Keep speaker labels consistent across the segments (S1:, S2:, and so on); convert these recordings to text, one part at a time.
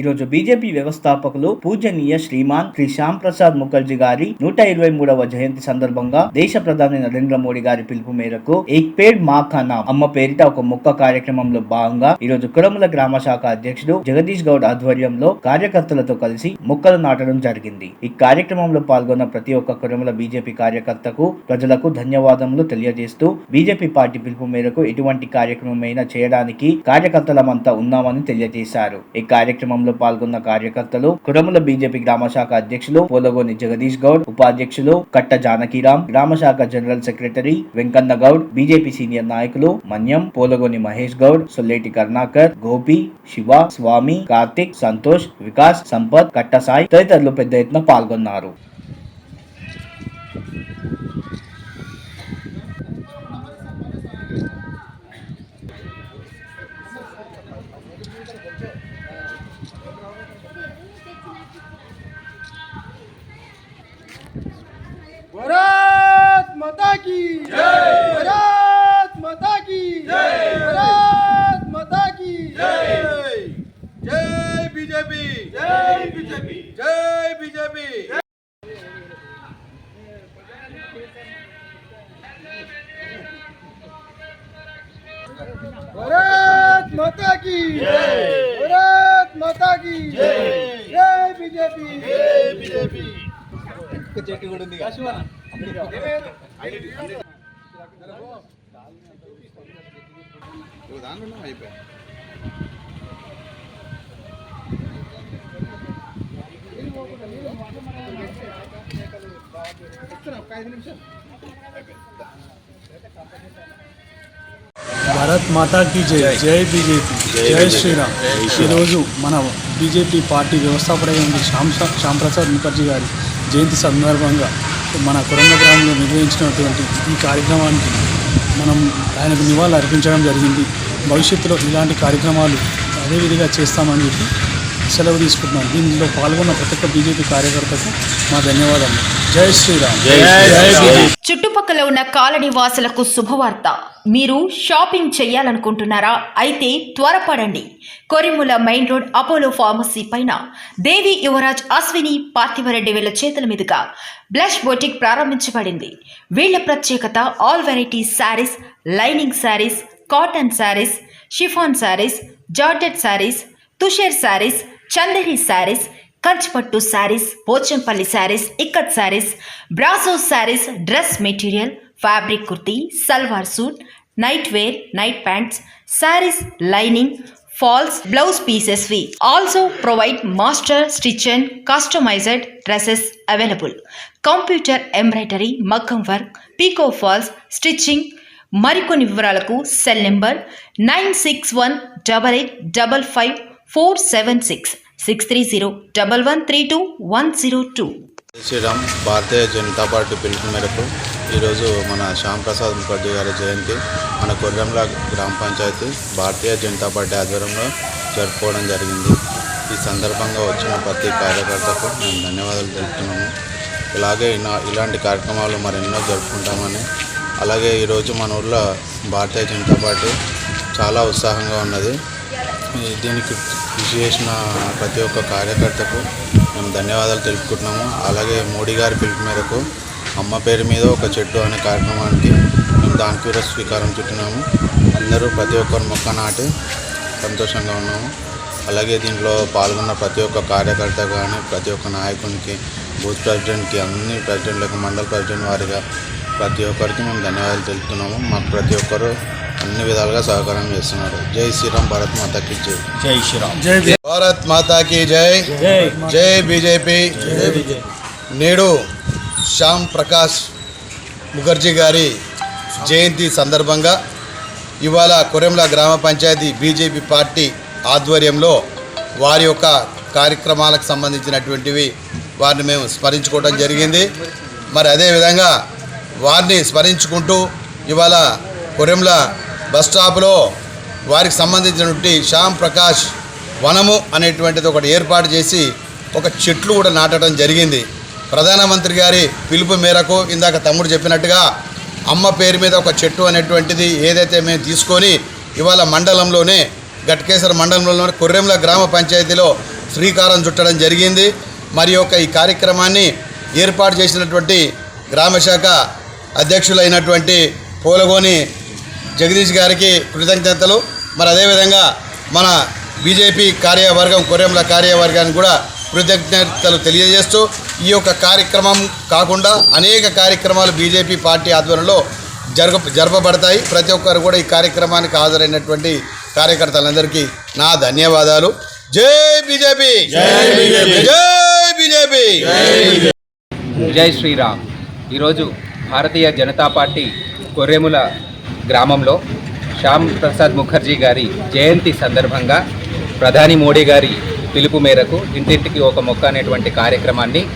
S1: ఈరోజు బీజేపీ వ్యవస్థాపకులు పూజనీయ శ్రీమాన్ శ్రీ శ్యామ్ ప్రసాద్ ముఖర్జీ గారి నూట ఇరవై మూడవ జయంతి సందర్భంగా దేశ ప్రధాని నరేంద్ర మోడీ గారి పిలుపు మేరకు ఏక్ పేడ్ మా ఖానా అమ్మ పేరిట ఒక మొక్క కార్యక్రమంలో భాగంగా ఈరోజు కురముల గ్రామ శాఖ అధ్యక్షుడు జగదీష్ గౌడ్ ఆధ్వర్యంలో కార్యకర్తలతో కలిసి మొక్కలు నాటడం జరిగింది. ఈ కార్యక్రమంలో పాల్గొన్న ప్రతి ఒక్క కురముల బీజేపీ కార్యకర్తకు ప్రజలకు ధన్యవాదములు తెలియజేస్తూ బీజేపీ పార్టీ పిలుపు మేరకు ఎటువంటి కార్యక్రమమైనా చేయడానికి కార్యకర్తలమంతా ఉన్నామని తెలియజేశారు. ఈ కార్యక్రమంలో పాల్గొన్న కార్యకర్తలు కురముల బీజేపీ గ్రామ శాఖ అధ్యక్షులు పోలగోని జగదీష్ గౌడ్ ఉపాధ్యక్షులు కట్ట జానకీరామ్ గ్రామ శాఖ general secretary Venkanna Goud BJP senior నాయకులు మన్యం పోలగోని మహేష్ గౌడ్ సొల్లేటి కరుణాకర్ గోపి శివ స్వామి కార్తిక్ సంతోష్ వికాస్ సంపత్ కట్ట సాయి తదితరులు పెద్ద ఎత్తున పాల్గొన్నారు.
S2: भारत माता की। जय। भारत माता की। जय। भारत माता की। जय। जय बीजेपी। जय बीजेपी। जय बीजेपी। भारत माता की। जय। भारत माता की। जय। जय बीजेपी। जय बीजेपी। చెట్టు కూడా ఉంది
S3: దానిలో అయిపోయా.
S4: భారత్ మాతా కీ జై. జై. బీజేపీ. జై శ్రీరామ్. ఈరోజు మన బీజేపీ పార్టీ వ్యవస్థాపకుడైన శ్యామ్ శ్యామ్ ప్రసాద్ ముఖర్జీ గారి జయంతి సందర్భంగా మన కొరంగ గ్రామంలో నిర్వహించినటువంటి ఈ కార్యక్రమానికి మనం ఆయనకు నివాళులు అర్పించడం జరిగింది. భవిష్యత్తులో ఇలాంటి కార్యక్రమాలు అదేవిధంగా చేస్తామని చెప్పి సెలవు తీసుకుంటున్నాం దీనిలో పాల్గొన్న ప్రతి ఒక్క బీజేపీ కార్యకర్తకు మా ధన్యవాదాలు జై శ్రీరామ్.
S5: చుట్టుపక్కల ఉన్న కాలనీ వాసులకు శుభవార్త. మీరు షాపింగ్ చేయాలనుకుంటున్నారా? అయితే త్వరపడండి. Korimula main road Apollo pharmacy పైన దేవి యువరాజ్ అశ్విని పార్థివరెడ్డి వీళ్ళ చేతుల మీదుగా బ్లష్ బొటిక్ ప్రారంభించబడింది. వీళ్ళ ప్రత్యేకత all variety saris lining saris cotton saris chiffon saris georgette saris tussar saris Chanderi saris Kanchipattu saris Pochampally saris ikat saris brasso saris dress material fabric kurti salwar suit night wear night pants saris lining falls blouse pieces we. Also provide master stitch and customized dresses available computer embroidery మగ్గం work పీకో falls stitching మరికొన్ని వివరాలకు cell number nine six one double eight double five four seven six six three zero double one three two one zero two.
S3: Sriram Bharatiya Janata party పిలుపు మేరకు ఈరోజు మన శ్యామ్ ప్రసాద్ ముఖర్జీ గారి జయంతి మన కొర్రంల గ్రామ పంచాయతీ భారతీయ జనతా పార్టీ ఆధ్వర్యంలో జరుపుకోవడం జరిగింది. ఈ సందర్భంగా వచ్చిన ప్రతి కార్యకర్తకు మేము ధన్యవాదాలు తెలుపుతున్నాము ఇలాగే ఇలాంటి కార్యక్రమాలు మరెన్నో జరుపుకుంటామని. అలాగే ఈరోజు మన ఊళ్ళో భారతీయ జనతా పార్టీ చాలా ఉత్సాహంగా ఉన్నది. దీనికి కృషి చేసిన ప్రతి ఒక్క కార్యకర్తకు మేము ధన్యవాదాలు తెలుపుకుంటున్నాము. అలాగే మోడీ గారి పిలుపు మేరకు అమ్మ పేరు మీద ఒక చెట్టు అనే కార్యక్రమానికి మేము దానికి కూడా స్వీకారం చుట్టినాము. అందరూ ప్రతి ఒక్కరు మొక్క నాటి సంతోషంగా ఉన్నాము. అలాగే దీంట్లో పాల్గొన్న ప్రతి ఒక్క కార్యకర్త కానీ ప్రతి ఒక్క నాయకునికి బూత్ ప్రెసిడెంట్కి అన్ని ప్రెసిడెంట్లకు మండల ప్రెసిడెంట్ వారిగా ప్రతి ఒక్కరికి మేము ధన్యవాదాలు తెలుపుతున్నాము. మాకు ప్రతి ఒక్కరు అన్ని విధాలుగా సహకారం చేస్తున్నారు జై శ్రీరామ్ భారత్ మాతాకి జై.
S1: జై శ్రీరామ్.
S4: జై బీ-
S3: భారత్ మాతాకి జై.
S1: జై.
S3: జై బీజేపీ. నేడు శ్యామ్ ప్రకాష్ ముఖర్జీ గారి జయంతి సందర్భంగా ఇవాళ కొరెంల గ్రామ పంచాయతీ బీజేపీ పార్టీ ఆధ్వర్యంలో వారి యొక్క కార్యక్రమాలకు సంబంధించినటువంటివి వారిని మేము స్మరించుకోవడం జరిగింది. మరి అదేవిధంగా వారిని స్మరించుకుంటూ ఇవాళ కొరెంల బస్ స్టాప్లో వారికి సంబంధించినటువంటి శ్యామ్ ప్రకాష్ వనము అనేటువంటిది ఒకటి ఏర్పాటు చేసి ఒక చెట్లు కూడా నాటడం జరిగింది. ప్రధానమంత్రి గారి పిలుపు మేరకు ఇందాక తమ్ముడు చెప్పినట్టుగా అమ్మ పేరు మీద ఒక చెట్టు అనేటువంటిది ఏదైతే మేము తీసుకొని ఇవాళ మండలంలోనే గట్కేశ్వర మండలంలోనే కొర్రెంల గ్రామ పంచాయతీలో
S6: శ్రీకారం చుట్టడం జరిగింది. మరి యొక్క ఈ కార్యక్రమాన్ని ఏర్పాటు చేసినటువంటి గ్రామశాఖ అధ్యక్షులైనటువంటి పోలగోని జగదీష్ గారికి కృతజ్ఞతలు. మరి అదేవిధంగా మన బీజేపీ కార్యవర్గం కొరెంల కార్యవర్గానికి కూడా కృతజ్ఞతలు తెలియజేస్తూ ఈ యొక్క కార్యక్రమం కాకుండా అనేక కార్యక్రమాలు బీజేపీ పార్టీ ఆధ్వర్యంలో జరగ జరపబడతాయి. ప్రతి ఒక్కరు కూడా ఈ కార్యక్రమానికి హాజరైనటువంటి కార్యకర్తలందరికీ నా ధన్యవాదాలు. జై బీజేపీ! జై బీజేపీ! జై బీజేపీ!
S7: జై శ్రీరామ్. ఈరోజు భారతీయ జనతా పార్టీ కొర్రెముల గ్రామంలో శ్యామ్ ప్రసాద్ ముఖర్జీ గారి జయంతి సందర్భంగా ప్రధాని మోడీ గారి పిలుపు మేరకు ఇంటింటికి ఒక మొక్క అనేటువంటి కార్యక్రమాన్ని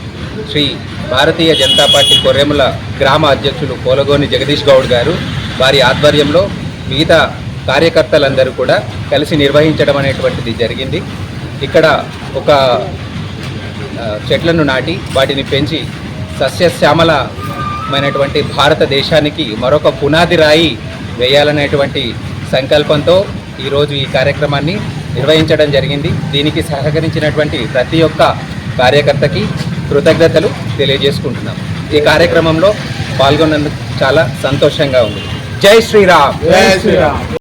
S7: శ్రీ భారతీయ జనతా పార్టీ కొర్రెముల గ్రామ అధ్యక్షులు పోలగోని జగదీష్ గౌడ్ గారు వారి ఆధ్వర్యంలో మిగతా కార్యకర్తలందరూ కూడా కలిసి నిర్వహించడం అనేటువంటిది జరిగింది. ఇక్కడ ఒక చెట్లను నాటి వాటిని పెంచి సస్యశ్యామలమైనటువంటి భారతదేశానికి మరొక పునాది రాయి వేయాలనేటువంటి సంకల్పంతో ఈరోజు ఈ కార్యక్రమాన్ని నిర్వహించడం జరిగింది. దీనికి సహకరించినటువంటి ప్రతి ఒక్క కార్యకర్తకి కృతజ్ఞతలు తెలియజేసుకుంటున్నాం. ఈ కార్యక్రమంలో పాల్గొన్నందుకు చాలా సంతోషంగా ఉంది. జై శ్రీరామ్!
S2: జై శ్రీరామ్!